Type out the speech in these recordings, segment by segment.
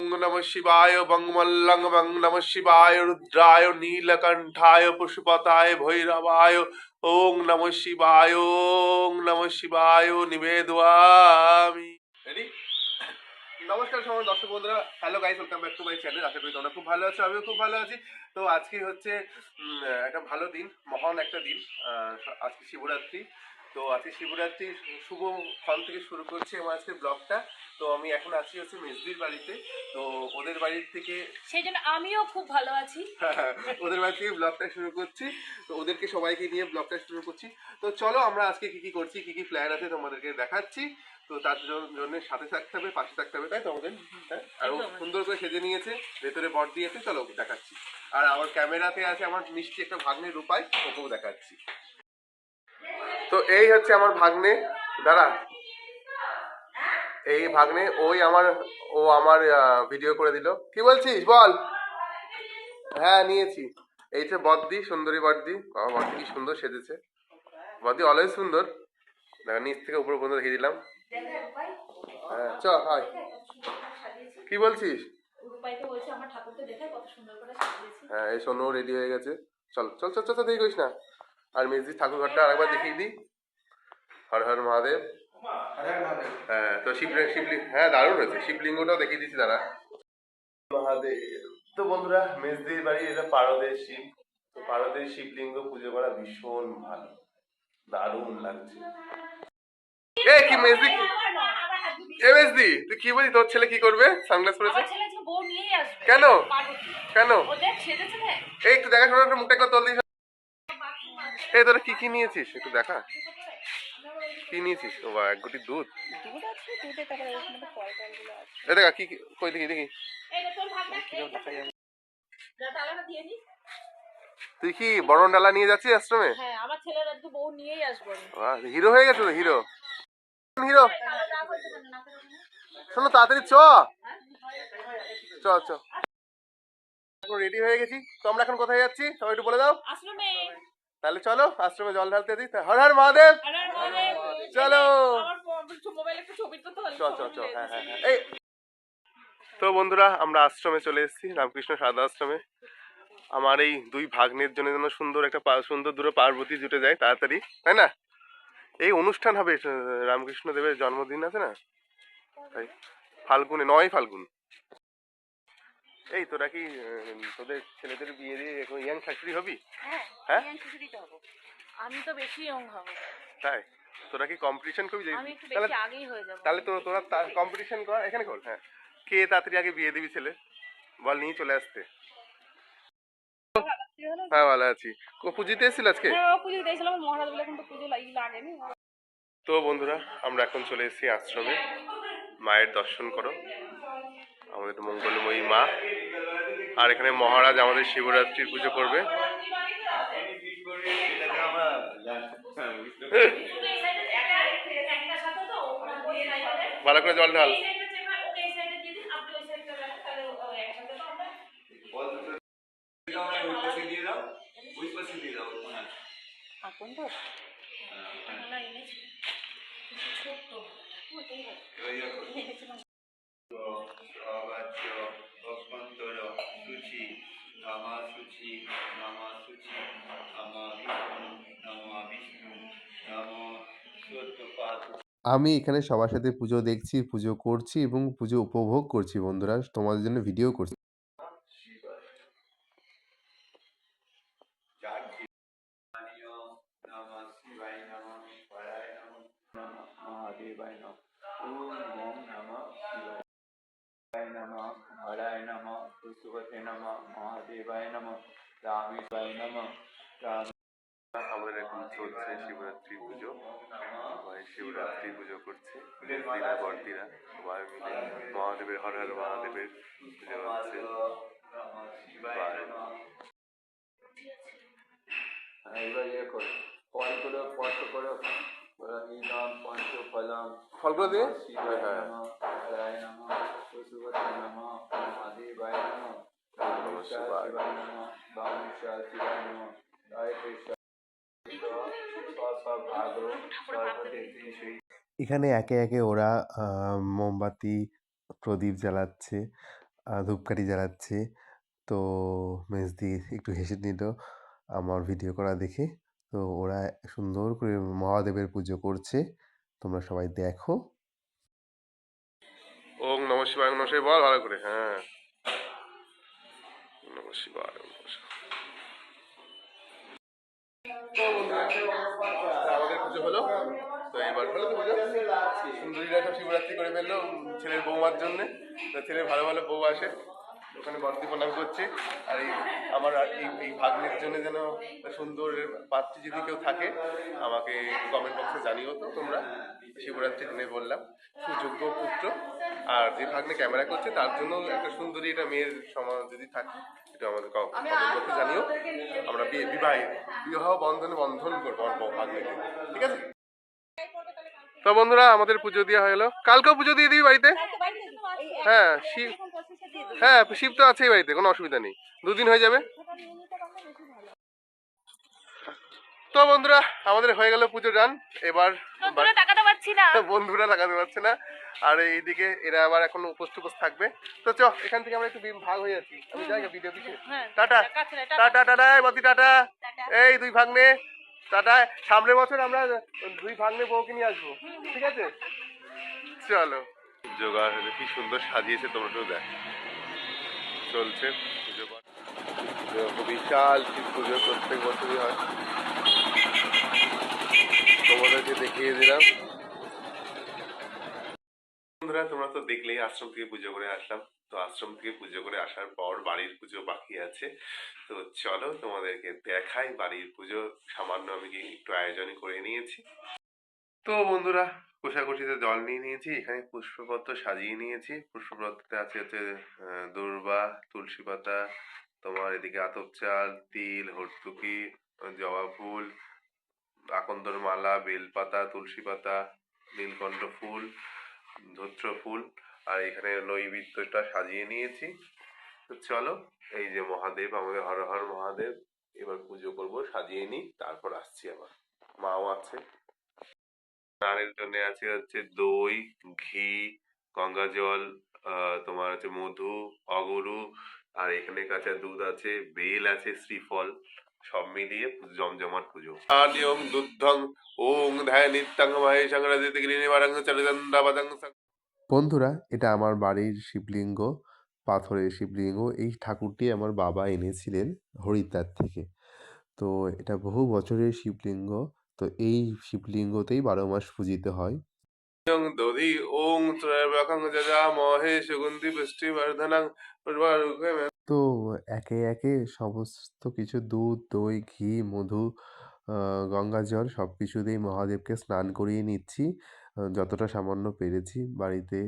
নম শিবায় বঙ্গমল্লং বং নম শিবায় রুদ্রায় নীলকণ্ঠায় পশুপতায় ভৈরবায় ওং নম শিবায় ওং নম শিবায় নিবেদয়ামি নমস্কার সময় দর্শক বন্ধুরা। Hello guys welcome back to my channel আশা করি তোমরা খুব ভালো আছো, আমিও খুব ভালো আছি। তো আজকে হচ্ছে একটা ভালো দিন, মহান একটা দিন। আজকে শিবরাত্রি। তো আজকে শিবরাত্রি শুভ ক্ষণ থেকে শুরু করছি আমার আজকে ব্লগটা। তো আমি এখন আছি হচ্ছে মেজদির বাড়িতে। তো ওদের বাড়ির থেকে সেই জন্য আমিও খুব ভালো আছি। ওদের বাড়ি থেকে ব্লগটা শুরু করছি। তো ওদেরকে সবাইকে নিয়ে ব্লগটা শুরু করছি। তো চলো আমরা আজকে কি কি করছি কি কি প্ল্যান আছে তোমাদেরকে দেখাচ্ছি। তো তার জন্য সাথে থাকতে হবে পাশে থাকতে হবে তাই তো আমাদের? হ্যাঁ? আর সুন্দর করে সেজে নিয়েছে ভেতরে বট দিয়েছে চলো দেখাচ্ছি। আর আমার ক্যামেরাতে আছে আমার মিষ্টি একটা ভাগ্নে রূপাই ওকেও দেখাচ্ছি। তো এই হচ্ছে আমার ভাগ্নে। দাঁড়া। এই ভাগ্নে ওই আমার ও আমার ভিডিও করে দিল। কি বলছিস? বল। হ্যাঁ নিয়েছি। এইটা বদ্দি সুন্দরী বদ্দি। বদ্দি কি সুন্দর সেজেছে। বদ্দি অলওয়েজ সুন্দর। দেখো নিচ থেকে উপর পর্যন্ত দেখিয়ে দিলাম। হ্যাঁ চ কি বলছিস? হ্যাঁ এই সোনু রেডি হয়ে গেছে। চল চল চল চল চল, দেরি করিস না। আর মেজদির ঠাকুর ঘরটা আরেকবার দেখিয়ে দিই। হর হর মহাদেব। হ্যাঁ তো শিবলিঙ্গ শিবলিঙ্গ হ্যাঁ দারুণ হয়েছে। শিবলিঙ্গটাও দেখিয়ে দিচ্ছি দাঁড়া। মহাদেব। তো বন্ধুরা মেজদির বাড়ি এটা পারদের শিব। তো পারদের শিবলিঙ্গ পুজো করা ভীষণ ভালো। দারুণ লাগছে। এ কি মেজদি এ মেজদি তুই কি বলি তোর ছেলে কি করবে? সানগ্লাস পরেছে? কেন? কেন? এই একটু দেখা শোনা একটু মুখটা একটু তোল এই তোরা কি কি নিয়েছিস? একটু দেখা। কি নিয়েছিস? ও বাবা, এক গুটি দুধ। আছে এই দেখা কি কি- কই দেখি দেখি। তুই কি বরণ ডালা নিয়ে যাচ্ছিস আশ্রমে? হ্যাঁ হিরো হয়ে গেছে তো হিরো। হিরো। শোনো তাড়াতাড়ি চ। চ চ। রেডি হয়ে গেছি। তো আমরা এখন কোথায় যাচ্ছি? সবাই একটু বলে দাও। আশ্রমে। তাহলে চলো আশ্রমে জল ঢালতে দিই হর হর মহাদেব! চলো। হ্যাঁ হ্যাঁ হ্যাঁ। এই তো বন্ধুরা আমরা আশ্রমে চলে এসেছি রামকৃষ্ণ সারদা আশ্রমে। আমার এই দুই ভাগ্নের জন্য যেন সুন্দর একটা সুন্দর দুটো পার্বতী জুটে যায় তাড়াতাড়ি তাই না? এই অনুষ্ঠান হবে রামকৃষ্ণ দেবের জন্মদিন আছে না? তাই ফাল্গুনে নয় ফাল্গুন। এই তোরা কি তোদের ছেলেদের বিয়ে দিয়ে এখন ইয়াং শাশুড়ি হবি? হ্যাঁ হ্যাঁ? আমি খিচুড়িতে হব। আমি তো বেশি ইয়ং হব। তাই? তোরা কি কম্পিটিশন করবি? আমি একটু বেশি আগেই হয়ে যাব। তাহলে তো তোরা কম্পিটিশন কর এখানে কর হ্যাঁ। কে তাড়াতাড়ি আগে বিয়ে দিবি ছেলে? বল নিয়ে চলে আসতে। হ্যাঁ ভালো আছি। কো পুজিতে এসেছিল আজকে? হ্যাঁ পুজো দিয়েছিলাম মহারাজ বলে এখন তো পুজো লাগি লাগেনি। তো বন্ধুরা আমরা এখন চলে এসেছি আশ্রমে। মায়ের দর্শন করো। আমাদের মঙ্গলময়ী মা। আর এখানে মহারাজ আমাদের শিবরাত্রির পুজো করবে। ভালো করে জল ঢাল। আমি এখানে সবার সাথে পুজো দেখছি পুজো করছি এবং পুজো উপভোগ করছি বন্ধুরা তোমাদের জন্য ভিডিও করছি মহাদেবায় নম ওম নম শিবায় পুষ্পতে নম মহাদেবায় নম রামেশায় নম রাম আমাদের এখন চলছে শিবরাত্রি পুজো। সবাই শিবরাত্রি পুজো করছে। দিনা বর্দিরা সবাই মিলে মহাদেবের হর হর মহাদেবের পুজো হচ্ছে। এবার ইয়ে করো। ফলগুলো স্পর্শ করো। নাম পঞ্চফলম। ফলগুলো দিয়ে শিবায় হ্যাঁ। এখানে একে একে ওরা মোমবাতি, প্রদীপ জ্বালাচ্ছে ধূপকাঠি জ্বালাচ্ছে। তো মেজদি একটু হেসে নিল, আমার ভিডিও করা দেখে। তো ওরা সুন্দর করে মহাদেবের পুজো করছে। তোমরা সবাই দেখো। ওং নম শিবায় শিবায় বল ভালো করে হ্যাঁ। নম শিবায় নম শিবায়। আমাদের পুজো হলো, তো শিবরাত্রি করে ফেলল ছেলের বৌমার জন্য। ছেলে ভালো ভালো বউ আসে। ওখানে বর্তি প্রণাম করছি। আর এই আমার এই এই ভাগ্নের জন্য যেন সুন্দর পাত্রী যদি কেউ থাকে আমাকে কমেন্ট বক্সে জানিও তো তোমরা। শিবরাত্রির দিনে বললাম সুযোগ্য পুত্র। আর যে ভাগ্নে ক্যামেরা করছে তার জন্য একটা সুন্দরী একটা মেয়ের সমাজ যদি থাকে এটা আমাদের কমেন্ট বক্সে জানিও। আমরা বিয়ে বিবাহে বিবাহ বন্ধনে বন্ধন করব আমার ভাগ্নেকে ঠিক আছে? তো বন্ধুরা আমাদের পুজো দেওয়া হয়ে গেলো কালকেও পুজো দিয়ে দিবি বাড়িতে? হ্যাঁ শিব হ্যাঁ শিব তো আছেই বাড়িতে কোনো অসুবিধা নেই। দুদিন হয়ে যাবে। তো বন্ধুরা আমাদের হয়ে গেল পুজো ডান এবার বন্ধুরা লাগাতে পারছে না। আর এইদিকে এরা আবার এখন উপোস টুপোস থাকবে। তো চ এখান থেকে আমরা একটু ভাগ হয়ে যাচ্ছি। আমি যাই ভিডিও পিছে হ্যাঁ, টাটা। টাটা। টাটা টাটা এই বাতি টাটা। এই দুই ভাগ্নে। টাটা। সামনের বছর আমরা দুই ভাগ্নে বউকে নিয়ে আসব। ঠিক আছে? চলো। কি সুন্দর সাজিয়েছে তোমরা দেখ। চলছে পুজো বিশাল পুজো প্রত্যেক বছরই হয়। তোমাদেরকে দেখিয়ে দিলাম। বন্ধুরা, তোমরা তো দেখলেই আশ্রম থেকে পুজো করে আসলাম। তো আশ্রম থেকে পুজো করে আসার পর বাড়ির পুজো বাকি আছে। তো চলো তোমাদেরকে দেখাই বাড়ির পুজো। সামান্য আমি একটু আয়োজনই করে নিয়েছি। তো বন্ধুরা কোষাকুষিতে জল নিয়ে নিয়েছি, এখানে পুষ্পপত্র সাজিয়ে নিয়েছি। পুষ্পপত্রতে আছে হচ্ছে দূর্বা, তুলসী পাতা, তোমার এদিকে আতপ চাল, তিল হর্তুকি জবা ফুল, আকন্দর মালা, বেলপাতা, তুলসী পাতা, নীলকণ্ঠ ফুল, ধূত্র ফুল, আর এখানে নৈবেদ্যটা সাজিয়ে নিয়েছি। তো চলো, এই যে মহাদেব আমাদের হর হর মহাদেব, এবার পুজো করব, সাজিয়ে নিই, তারপর আসছি আবার। মাও আছে। স্নানের জন্য আছে হচ্ছে দই, ঘি, গঙ্গা জল তোমার হচ্ছে মধু, অগরু, আর এখানে কাঁচা দুধ আছে, বেল আছে, শ্রীফল, সব মিলিয়ে জমজমাট পুজো। আলিয়ং দুদ্ধং ওং ধ্যায় নিত্যাং মহেশং রাজিত গিরিনিবারং চরিদন্দাবাদং বন্ধুরা, এটা আমার বাড়ির শিবলিঙ্গ, পাথরের শিবলিঙ্গ। এই ঠাকুরটি আমার বাবা এনেছিলেন হরিদ্বার থেকে। তো এটা বহু বছরের শিবলিঙ্গ। তো এই শিবলিঙ্গতেই বারো মাস পূজিত হয়। দধি ওং ত্রয়বকং যজা মহে সুগন্ধি পুষ্টি বর্ধনং তো একে একে সমস্ত কিছু দুধ দই ঘি মধু গঙ্গা জল সব কিছুতেই মহাদেবকে স্নান করিয়ে নিচ্ছি। যতটা সামান্য পেরেছি বাড়িতে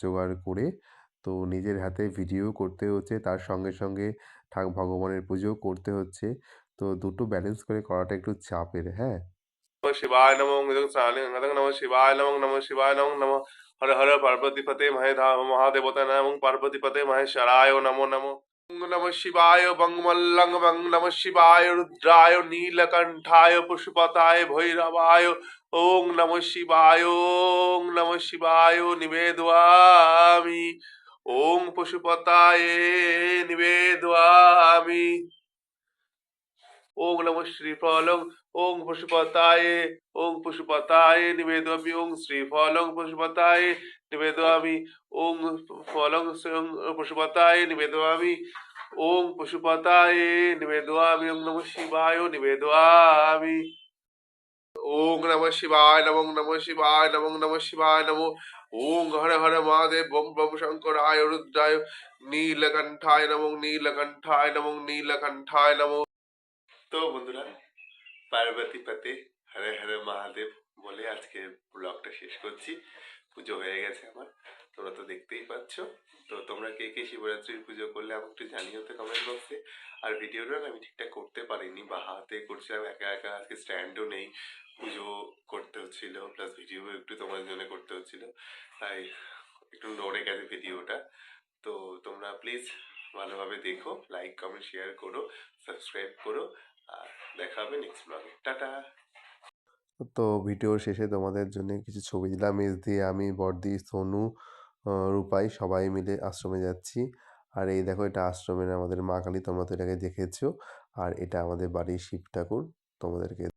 জোগাড় করে। তো নিজের হাতে ভিডিও করতে হচ্ছে তার সঙ্গে সঙ্গে ঠাক ভগবানের পুজো করতে হচ্ছে। তো দুটো ব্যালেন্স করে করাটা একটু চাপের হ্যাঁ? শিবায় নমঃ নমঃ শিবায় নমঃ নমঃ শিবায় নমঃ নমঃ হর হর পার্বতী পার্বতীপতে মহেধা মহাদেবতা নমঃ পার্বতীপতে মহেশ্বরায় নমো নমঃ নমঃ শিবায় বঙ্গমল্লং বং নমঃ শিবায় রুদ্রায় নীলকণ্ঠায় পশুপতায় ভৈরবায় ওং নমঃ শিবায় ওং নমঃ শিবায় নিবেদয়ামি, ওং পশুপতায় নিবেদয়ামি। ওং নমঃ শ্রীফলং ওং পশুপতায় ওং পশুপতায় নিবেদয়ামি ওং শ্রীফলং পশুপতায় নিবেদয়ামি ওং ফলং পশুপতায় নিবেদয়ামি ওং পশুপতায় নিবেদয়ামি ওং নমঃ শিবায় নিবেদয়ামি ওং নমঃ শিবায় নমঃ নমঃ শিবায় নমঃ নমঃ শিবায় নমঃ ওং হর হর মহাদেব বম বম শঙ্করায় রুদ্রায় নীলকণ্ঠায় নমঃ নীলকণ্ঠায় নমঃ নীলকণ্ঠায় নমঃ তো বন্ধুরা, পার্বতী পাতে হরে হরে মহাদেব বলে আজকে ব্লগটা শেষ করছি। পুজো হয়ে গেছে আমার, তোমরা তো দেখতেই পাচ্ছ। তো তোমরা কে কে শিবরাত্রির পুজো করলে আমাকে একটু জানিও তো কমেন্ট বক্সে আর ভিডিওটা আমি ঠিকঠাক করতে পারিনি, বা হাতে করছিলাম, একা একা আজকে স্ট্যান্ডও নেই। পুজো করতে হচ্ছিল প্লাস ভিডিও একটু তোমার জন্য করতে হচ্ছিল। তাই একটু নড়ে গেছে ভিডিওটা তো তোমরা প্লিজ ভালোভাবে দেখো লাইক কমেন্ট শেয়ার করো সাবস্ক্রাইব করো। দেখা হবে নেক্সট ব্লগে টাটা। তো ভিডিওর শেষে তোমাদের জন্য কিছু ছবি দিলাম। এস দিয়ে আমি, বর্দি, সোনু রূপাই সবাই মিলে আশ্রমে যাচ্ছি। আর এই দেখো, এটা আশ্রমের আমাদের মা কালী, তোমরা তো এটাকে দেখেছ। আর এটা আমাদের বাড়ির শিব ঠাকুর, তোমাদেরকে